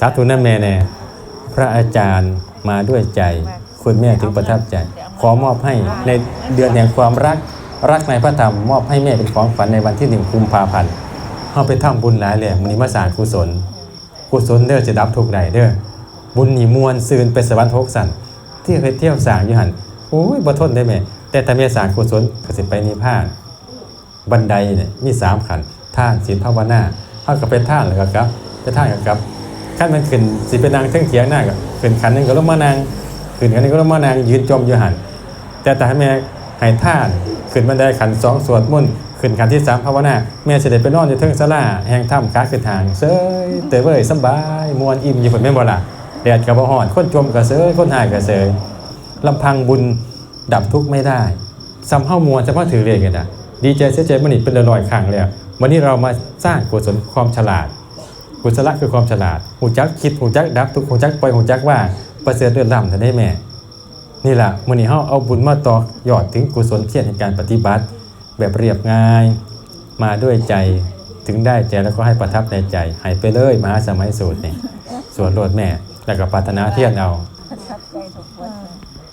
สาธุนะแม่แน่พระอาจารย์มาด้วยใจ คุณแม่ถึงประทับใจ ขอมอบให้ในเดือนแห่งความรัก รักในพระธรรมมอบให้แม่เป็นของขวัญในวันที่หนึ่งกุมภาพันธ์เอาไปทำบุญหลายแหล่มอนิมาสร้ารกุศล กุศลเด้อจะดับทุกข์ใดเด้อบุญหนีมวลซืนไปสวรรค์ทกสันที่เคยเที่ยวสร้างอยู่หันโอ้ยบ่ทนได้แม่แต่ถ้าแม่สร้างกุศลก็สิไปนิพพาน บันไดเนี่ยมีสามขันท่านศีลภาวนาเท่ากับเป็นท่านแล้วก็ครับเป็นท่านกับครับ ขั้นมันขึ้นสิเป็นนางเทิงเถียงหน้าก็ขึ้นขันหนึงก็ลงมานางขึ้นขันหนึงก็ลงมานางยืนจมอยู่หันแต่แต่ให้แม่ให้ท่านขึ้นบันไดขันสองสวดมนต์ขึ้นขันที่สามภาวนาแม่จะได้ไปนอนอยู่เทิงศาลาแห่งถ้ำขาขึ้นทางเซยเตเว้ยสบายมวนอิ่มอยู่ผลแม่บ่ละแดดกับบ่ฮ้อนคนจมกับเซยคนหายกับเซยลำพังบุญดับทุกข์ไม่ได้ซ้ำเฮ้ามวลซ้ำเฮ้าถือเรียกกันอะดีใจเสียใจมันนี่เป็นลอยๆครั้งแล้ววันนี้เรามาสร้างกุศลความฉลาด กุศลคือความฉลาดหูจักคิดหูจักดับทุกหูจักปล่อยหูจักว่าประเสริฐเดือนล่ำท่านได้แม่ นี่แหละวันนี้เฮาเอาบุญมาต่อยอดถึงกุศลเทียนในการปฏิบัติ แบบเรียบง่าย มาด้วยใจถึงได้ใจแล้วก็ให้ประทับในใจหายไปเลยมหาสมัยสูตรนี่ส่วนโลดแม่แล้วก็ปรารถนาเทียนเอาประทับใจทุกคน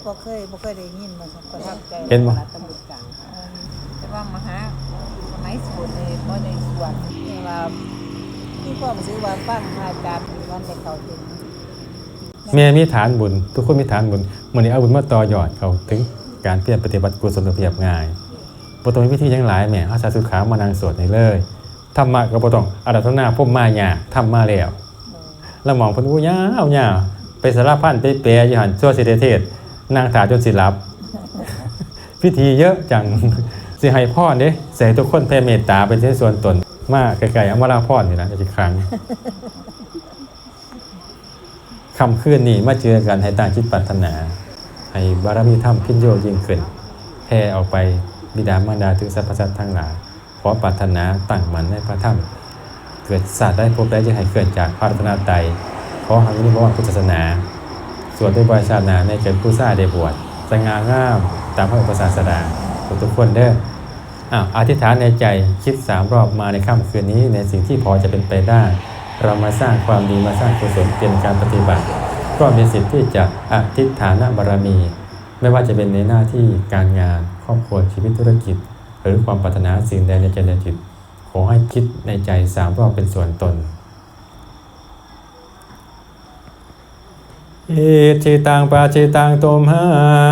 บ่เคยบ่เคยได้ยินมาสักประทับใจเห็นบ่รัตบุตรกลางแต่ว่ามหาสมัยสวดเลยบ่ได้สวดนี่ว่า ที่ความซื้อว่าฟังอาจารย์วันได้เข้าถึงแม่มีฐานบุญ ทุกคนมีฐานบุญวันนี้เอาบุญมาต่อยอดเขาถึงการเพียรปฏิบัติกุศลเพียบง่ายบ่ต้องมีวิธียังหลายแม่อาสาสุขามานั่งสวดในเลยธรรมะก็บ่ต้องอารัธนาพุ่มมาหยาทำมาแล้วแล้วมองเพิ่นอู้ยาวยาไปสารพันไปแปรอยู่หันชั่วสิเทศนั่งถาจนสิลับพิธีเยอะจังสิให้พรเด้ใส่ทุกคนแผ่เมตตาเป็นที่นส่วนตน มาไกลๆเอามาลาพรนี่นะอีกครั้งคำคืนนี้มาเจอกันให้ต่างคิดปรารถนา ให้บารมีธรรมพินโยยิ่งขึ้นแผ่ออกไปบิดามารดาถึงสรรพสัตว์ทั้งหลาย ขอปรารถนาตั้งมันในพระธรรม เกิดศาสตร์ได้พบได้จะให้เกิดจากพระรัตนตรัยขอให้วินิบวรพุทธศาสนาส่วนด้วยบริชาตินาในเกิดผู้ซ่าได้บวชสง่างามตามพระอุปศาสดาทุกทุกๆคนเด้อ อ้าวอธิษฐานในใจคิดสามรอบมาในค่ำคืนนี้ ในสิ่งที่พอจะเป็นไปได้ เรามาสร้างความดีมาสร้างกุศลเป็นการปฏิบัติ ก็มีสิทธิ์ที่จะอธิษฐานบารมี ไม่ว่าจะเป็นในหน้าที่การงานครอบครัวชีวิตธุรกิจ หรือความปรารถนาสิ่งใดในใจในจิตขอให้คิดในใจสามรอบเป็นส่วนตน อิจิตังปาจิตังตุมหั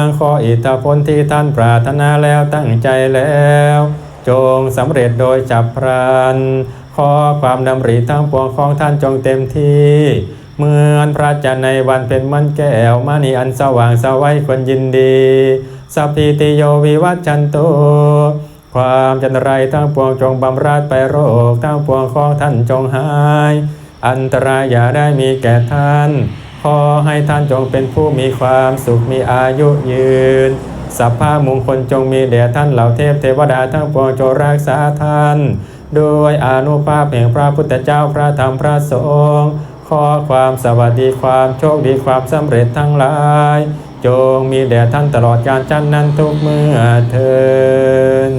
งขออิทธผลที่ท่านปรารถนาแล้วตั้งใจแล้ว จงสำเร็จโดยจับพรันขอความดำริทั้งปวงของท่านจงเต็มที่ เหมือนพระจันทร์ในวันเป็นมันแก้วมานีอันสว่างสวัยควรยินดีสัพพิติโยวิวัชชันโตความจันไรทั้งปวงจงบำราดไปโรคทั้งปวงของท่านจงหาย อันตรายอย่าได้มีแก่ท่าน ขอให้ท่านจงเป็นผู้มีความสุขมีอายุยืน สัพพะมงคลจงมีแด่ท่านเหล่าเทพเทวดาทั้งปวงจงรักษาท่าน โดยอนุภาพแห่งพระพุทธเจ้าพระธรรมพระสงฆ์ขอความสวัสดีความโชคดีความสำเร็จทั้งหลาย จงมีแด่ท่านตลอดกาลจันนั้นทุกเมื่อเทิน